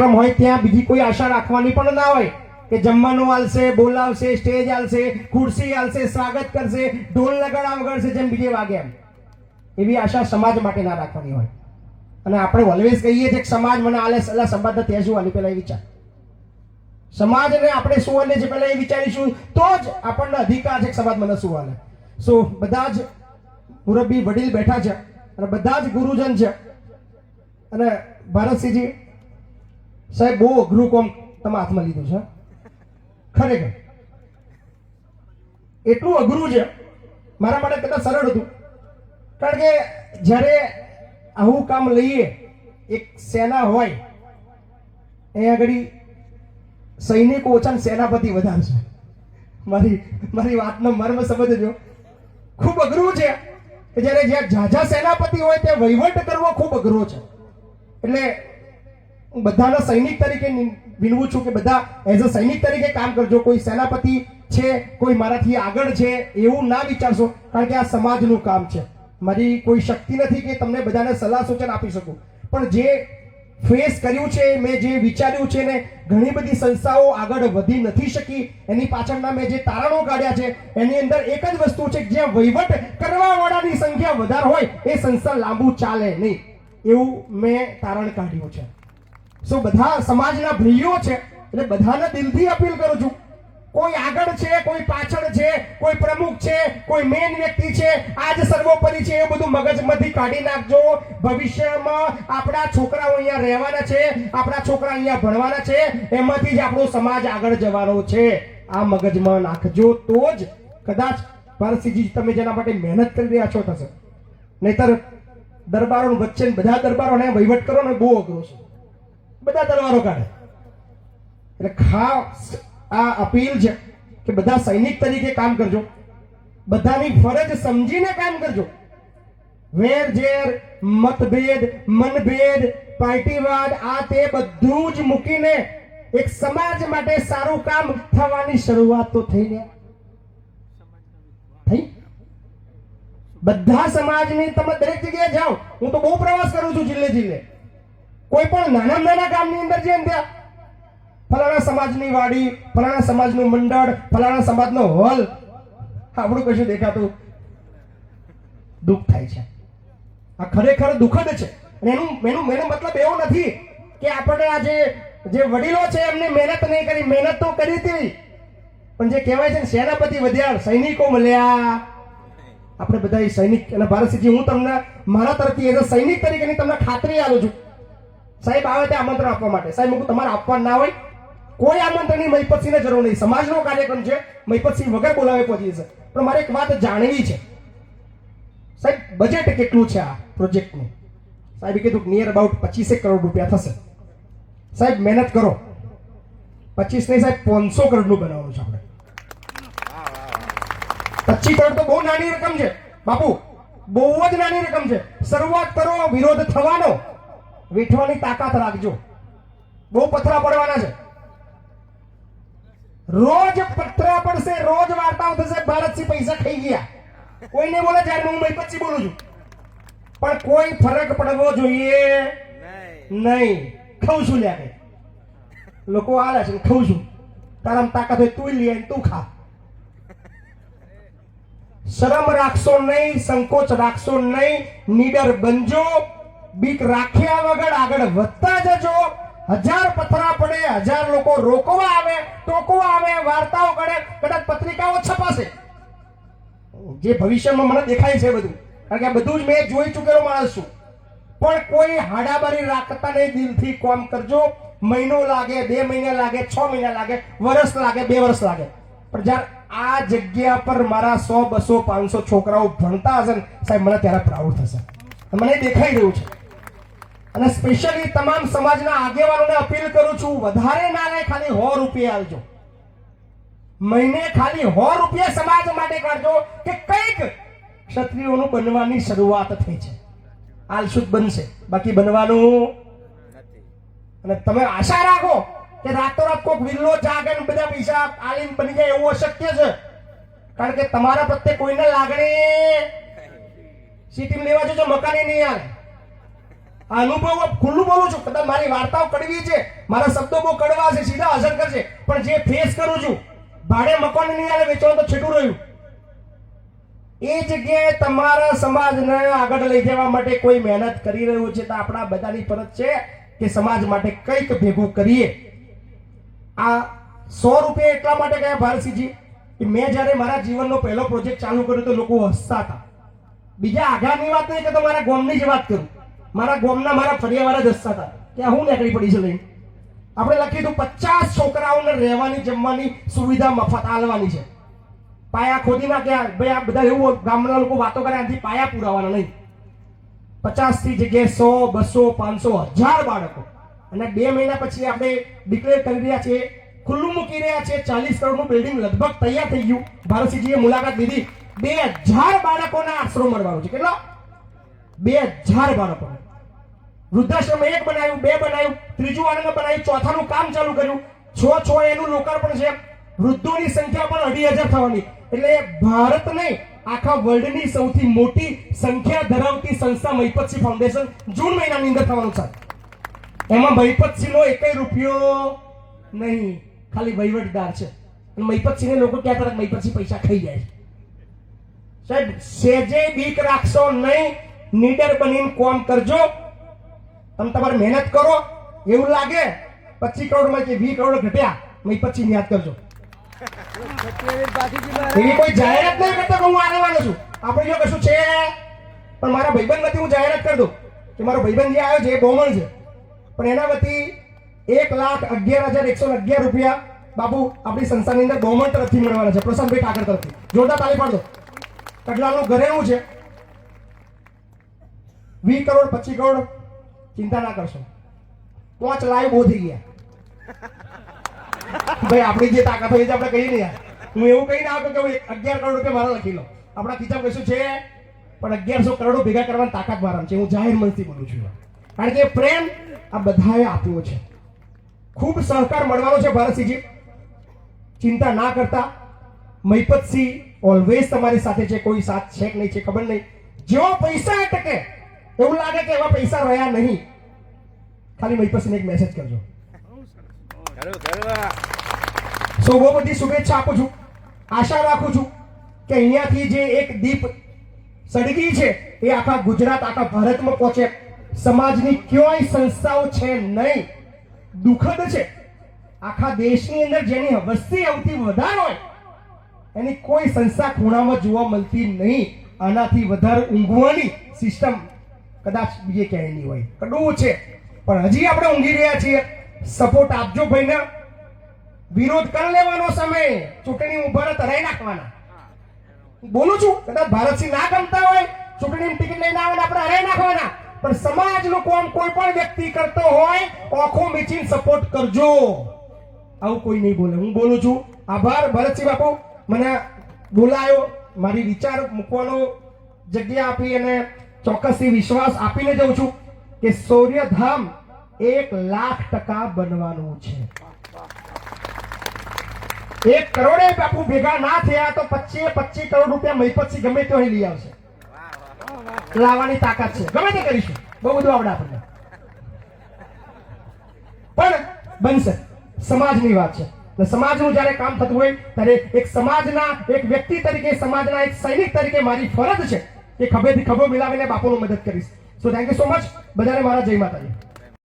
કાર્યક્રમ હોય ત્યાં બીજી કોઈ આશા રાખવાની પણ ના હોય કે જમવાનું આલશે બોલાવશે સ્ટેજ આલશે, ખુરશી આલશે, સ્વાગત કરશે, ઢોલ લગાડા વગાડશે જેમ બીજે વાગે એમ. એવી આશા સમાજ માટે ના રાખવાની હોય. અને આપણે ઓલવેઝ કહીએ છીએ કે સમાજ મને આલે સલાહ સંબંધ ત્યાં આલી પેલા એ વિચાર. સમાજને આપણે શું આલે છે પહેલાં એ વિચારીશું, તો જ આપણને અધિકાર છે સમાજ મને શું આલે. સો, બધા જ મુરબ્બી, વડીલ બેઠા છે અને બધા જ ગુરુજન છે. અને ભારતસિંહજી સાહેબ, બહુ અઘરું કોમ તમે હાથમાં લીધું છે. ખરેખર. એટલું અઘરું છે. મારા માટે કદાચ સરળ હતું. કારણ કે જ્યારે આવું કામ લઈએ, એક સેના હોય, અહીંયા આગળ સૈનિકો ઓછા સેનાપતિ વધારે છે. મારી મારી વાતનો મર્મ સમજજો. ખૂબ અઘરું છે કે જ્યારે જ્યાં ઝાઝા સેનાપતિ હોય તે વહીવટ કરવો ખૂબ અઘરો છે. એટલે હું બધાના સૈનિક તરીકે વિનવું છું કે બધા એઝ અ સૈનિક તરીકે કામ કરજો. કોઈ સેનાપતિ છે, કોઈ મારાથી આગળ છે, એવું ના વિચારશો, કારણ કે આ સમાજનું કામ છે. મારી કોઈ શક્તિ નથી કે તમને બધાને સલાહ સૂચન આપી શકું. પણ જે ફેસ કર્યું છે, મેં જે વિચાર્યું છે ને, ઘણી બધી સંસ્થાઓ આગળ વધી નથી શકી. એની પાછળના મેં જે તારણો કાઢ્યા છે, એની અંદર એક જ વસ્તુ છે, જ્યાં વહીવટ કરવા વાળાની સંખ્યા વધારે હોય, એ સંસ્થા લાંબુ ચાલે નહીં. એવું મેં તારણ કાઢ્યું છે. સો બધા સમાજના ભાઈઓ છે, એટલે બધાને દિલથી અપીલ કરું છું. કોઈ આગળ છે, કોઈ પાછળ છે, કોઈ પ્રમુખ છે, કોઈ મેન વ્યક્તિ છે, આજ સર્વોપરી છે એ બધું મગજમાંથી કાઢી નાખજો. ભવિષ્યમાં આપણા છોકરાઓ અહીંયા રહેવાના છે, આપણા છોકરા અહીંયા ભણવાના છે, એમાંથી જ આપણો સમાજ આગળ જવાનો છે. આ મગજમાં નાખજો તો જ કદાચ ભારતસિંહજી તમે જેના માટે મહેનત કરી રહ્યા છો થશે. નહીતર દરબારો વચ્ચે બધા દરબારોને વહીવટ કરો ને બહુ અઘરો છે. બધા તલવારો કાઢે. એટલે ખાસ આ અપીલ છે કે બધા સૈનિક તરીકે કામ કરજો. બધાની ફરજ સમજીને કામ કરજો. વેર, ઝેર, મતભેદ, મનભેદ, પાર્ટીવાદ, આ તે બધું જ મૂકીને એક સમાજ માટે સારું કામ થવાની શરૂઆત તો થઈ ગયા થઈ? બધા સમાજની તમે દરેક જગ્યાએ જાઓ. હું તો બહુ પ્રવાસ કરું છું જિલ્લે જિલ્લે કોઈ પણ નાના નાના ગામની અંદર જે ત્યાં ફલાણા સમાજની વાડી, ફલાણા સમાજનું મંડળ, ફલાણા સમાજનો હોલ, આપણું કશું દેખાતું દુઃખ થાય છે. આ ખરેખર દુઃખદ છે. એનું એનું, એનો મતલબ એવો નથી કે આપણે આ જે જે વડીલો છે એમને મહેનત નહીં કરી, મહેનત તો કરી હતી. પણ જે કહેવાય છે ને, સેનાપતિ વધ્યા સૈનિકો મળ્યા. આપણે બધા સૈનિક, અને ભારતસિંહજી હું તમને, મારા તરફથી એઝ અ સૈનિક તરીકેની તમને ખાતરી આપું છું. સાહેબ, આવે તે આમંત્રણ આપવા માટે. સાહેબ હું તમારે આપવાનું ના હોય, કોઈ આમંત્રણની મહિપતસિંહને જરૂર નહીં. સમાજનો કાર્યક્રમ છે, મહિપતસિંહ વગર બોલાવે પહોંચી જશે. પણ મારે એક વાત જાણવી છે. સાહેબ બજેટ કેટલું છે આ પ્રોજેક્ટનું સાહેબ કીધું નિયર અબાઉટ પચીસેક કરોડ રૂપિયા થશે. સાહેબ, મહેનત કરો. પચીસ નહીં સાહેબ, પાંચસો કરોડનું બનાવવાનું છે આપણે. પચીસ કરોડ તો બહુ નાની રકમ છે. બાપુ, બહુ જ નાની રકમ છે. શરૂઆત કરો, વિરોધ થવાનો. વેઠવાની તાકાત રાખજો. બહુ પથરા પડવાના છે. રોજ પથરા પડશે, રોજ વાર્તાઓ થશે, ભારતથી પૈસા ખાઈ ગયા. કોઈને બોલે, જ્યારે મુંબઈ પછી બોલું છું. પણ કોઈ ફરક પડવો જોઈએ નહીં. ખાઉં છું લે લોકો આલે છે, ખાઉં છું. તારામાં તાકાત હોય, તું લે તું ખા. શરમ રાખશો નહીં, સંકોચ રાખશો નહીં, નીડર બનજો. બીક રાખ્યા વગર આગળ વધતા જજો. હજાર પથરા પડે, હજાર લોકો રોકવા આવે, ટોકવા આવે, વાર્તાઓ કરે કદાચ પત્રિકાઓ છપાશે. જે ભવિષ્યમાં મને દેખાય છે બધું. કારણ કે બધું જ મેં જોઈ ચૂકેલો માણસ છું. પણ કોઈ હાડાબારી રાખતા નહીં, દિલથી કામ કરજો. મહિનો લાગે, બે મહિના લાગે, છ મહિના લાગે, વર્ષ લાગે, બે વર્ષ લાગે. પણ જ્યારે આ જગ્યા પર મારા સો, બસો, પાંચસો છોકરાઓ ભણતા હશે ને, સાહેબ, મને ત્યારે પ્રાઉડ થશે. મને દેખાઈ રહ્યું છે. અને સ્પેશિયલી તમામ સમાજના આગેવાનોને અપીલ કરું છું, વધારે ના લે, ખાલી સો રૂપિયા આવજો મહિને ખાલી સો રૂપિયા સમાજ માટે કાઢજો કે કંઈક ક્ષત્રિયોનું બનવાની શરૂઆત થઈ છે. શુદ્ધ બનશે? બાકી બનવાનું અને તમે આશા રાખો કે રાતોરાત કોઈક વિલ્લો જાગે બધા પૈસા આલીમ બની જાય એવું અશક્ય છે. કારણ કે તમારા પ્રત્યે કોઈને લાગણી સિટી લેવા જજો, મકાની નહીં આવે અનુભવ ખુલ્લું બોલું છું. કદાચ મારી વાર્તાઓ કડવી છે, મારા શબ્દો બહુ કડવા છે, સીધા અસર કરશે. પણ જે ફેસ કરું છું, ભાડે મકાન નહીં આવે, વેચવાનું તો છેટું રહ્યું. એ જગ્યાએ તમારા સમાજને આગળ લઈ જવા માટે કોઈ મહેનત કરી રહ્યું છે તો આપણા બધાની ફરજ છે કે સમાજ માટે કંઈક ભેગું કરીએ. આ સો રૂપિયા એટલા માટે ગયા ભારતસિંહજી, કે મેં જ્યારે મારા જીવનનો પહેલો પ્રોજેક્ટ ચાલુ કર્યો તો લોકો હસતા હતા. બીજા આઘાની વાત નહીં કે તો મારા ગોમની જ વાત કરું. મારા ગોમના મારા ફરિયાવાળા જ હતા. કે હું નીકળી પડી છે લઈને. આપણે લખી દઉં પચાસ છોકરાઓને રહેવાની, જમવાની સુવિધા મફત આલવાની છે. પાયા ખોદી નાખ્યા ભાઈ, આ બધા એવું ગામના લોકો વાતો કરે આથી પાયા પુરાવાના નહીં. પચાસથી જગ્યાએ સો, બસો, પાંચસો, હજાર બાળકો. અને બે મહિના પછી આપણે ડિક્લેર કરી રહ્યા છીએ, ખુલ્લું મૂકી રહ્યા છીએ, ચાલીસ કરોડનું બિલ્ડિંગ લગભગ તૈયાર થઈ ગયું. ભારતસિંહજીએ મુલાકાત લીધી. બે હજાર બાળકોના આશરો મળવાનો છે. કેટલો? બે હજાર બાળકો વૃદ્ધાશ્રમ એક બનાવ્યું, બે બનાવ્યું, ત્રીજું આનંદ બનાવ્યું, ચોથાનું કામ ચાલુ કર્યું. છ છ એનું લોકાર્પણ છે. વૃદ્ધોની સંખ્યા પણ અઢી હજાર થવાની. એટલે ભારત નહીં, આખા વર્લ્ડની સૌથી મોટી સંખ્યા ધરાવતી સંસ્થા મહિપતસિંહ ફાઉન્ડેશન જૂન મહિનાની અંદર થવાનું છે. એમાં મહિપતસિંહનો એકય રૂપિયો નહીં, ખાલી વહીવટદાર છે. અને મહિપતસિંહને લોકો કહેતા મહિપતસિંહ પૈસા ખાઈ જાય સાહેબ, સેજે બીક રાખશો નહીં નીડર બનીને કોમ કરજો. તમે તમારે મહેનત કરો. એવું લાગે પચીસ કરોડમાં કે વીસ કરોડ ઘટ્યા. મેં પછી યાદ કરજો. એવી કોઈ જાહેરાત નહીં કરતો હું આનેવાનો છું. આપણે જો કશું છે. પણ મારા ભાઈબંધ વતી હું જાહેરાત કરી દઉં કે મારો ભાઈબંધ જે આવ્યો છે એ બહુમણ છે. પણ એના વતી એક લાખ અગિયાર હજાર એકસો અગિયાર રૂપિયા બાબુ આપણી સંસ્થાની અંદર બહુમણ તરફથી મળવાના છે. પ્રશાંતભાઈ ઠાકર તરફથી. જોરદાર તાલી પાડો ઘરે એવું છે. વીસ કરોડ પચીસ કરોડ ચિંતા ના કરશો. પાંચ લાઈવ બહુ થઈ ગયા. ભાઈ આપણી જે તાકાત હોય એ આપણે કહીએ નહીં હું એવું કહી ના આવતો કે હું અગિયાર કરોડ રૂપિયા મારા લખી લો. આપણા ખિસ્સામાં કશું છે પણ અગિયારસો કરોડો ભેગા કરવાની તાકાત મારા છે. હું જાહેર મનથી બોલું છું. કારણ કે પ્રેમ આ બધાએ આપ્યો છે. ખૂબ સહકાર મળવાનો છે ભારતસિંહજી ચિંતા ના કરતા. મહિપતસિંહ ઓલવેઝ તમારી સાથે છે. કોઈ સાથ છે કે નહીં છે ખબર નહીં. જેવો પૈસા ટકે એવું લાગે કે એવા પૈસા રહ્યા નહીં. ખાલી મહિપતસિંહને એક મેસેજ કરજો. સો બહુ બધી શુભેચ્છા આપું છું. આશા રાખું છું કે અહીંયાથી જે એક દીપ સળગી છે, એ આખા ગુજરાત, આખા ભારતમાં પહોંચે. સમાજની ક્યોય સંસ્થાઓ છે નહીં. દુઃખદ છે. આખા દેશની અંદર જેની વસ્તી આવતી વધારે હોય, એની કોઈ સંસ્થા ખૂણામાં જોવા મળતી નહીં. આનાથી વધારે ઊંઘવાની સિસ્ટમ કદાચ બીજે ક્યાંય નહીં હોય. કડવું છે. પણ હજી આપણે ઊંઘી રહ્યા છીએ. સપોર્ટ આપજો ભાઈને. વિરોધ કરી લેવાનો સમય. ચૂંટણી ઊભા તરાઈ નાખવાના. બોલું છું, કદાચ ભારતસિંહ ના ગમતા હોય ચૂંટણી ટિકિટ લઈને આવે આપણે હરાઈ નાખવાના. પણ સમાજનું કોમ કોઈ પણ વ્યક્તિ કરતો હોય ઓખો મીચીને સપોર્ટ કરજો. આવું કોઈ નહીં બોલે. હું બોલું છું, આભાર ભરતસિંહ બાપુ. મને બોલાયો, મારી વિચાર મૂકવાનો જગ્યા આપી અને ચોક્કસથી વિશ્વાસ આપીને જઉં છું કે સૂર્યધામ એક લાખ ટકા બનવાનું છે. એક કરોડે બાપુ ભેગા ના થયા તો પચીસ પચીસ કરોડ રૂપિયા મહિપતસિંહ ગમે તો લઈ આવશે. લાવવાની તાકાત છે. ગમે તે કરીશું. બહુ બધું આવડે આપણને. પણ બનશે. સમાજની વાત છે. સમાજનું જ્યારે કામ થતું હોય, ત્યારે એક સમાજના એક વ્યક્તિ તરીકે, સમાજના એક સૈનિક તરીકે મારી ફરજ છે કે ખભેથી ખભો મિલાવીને બાપુનું મદદ કરીશ. So thank you so much બધાને મારા જય માતાજી.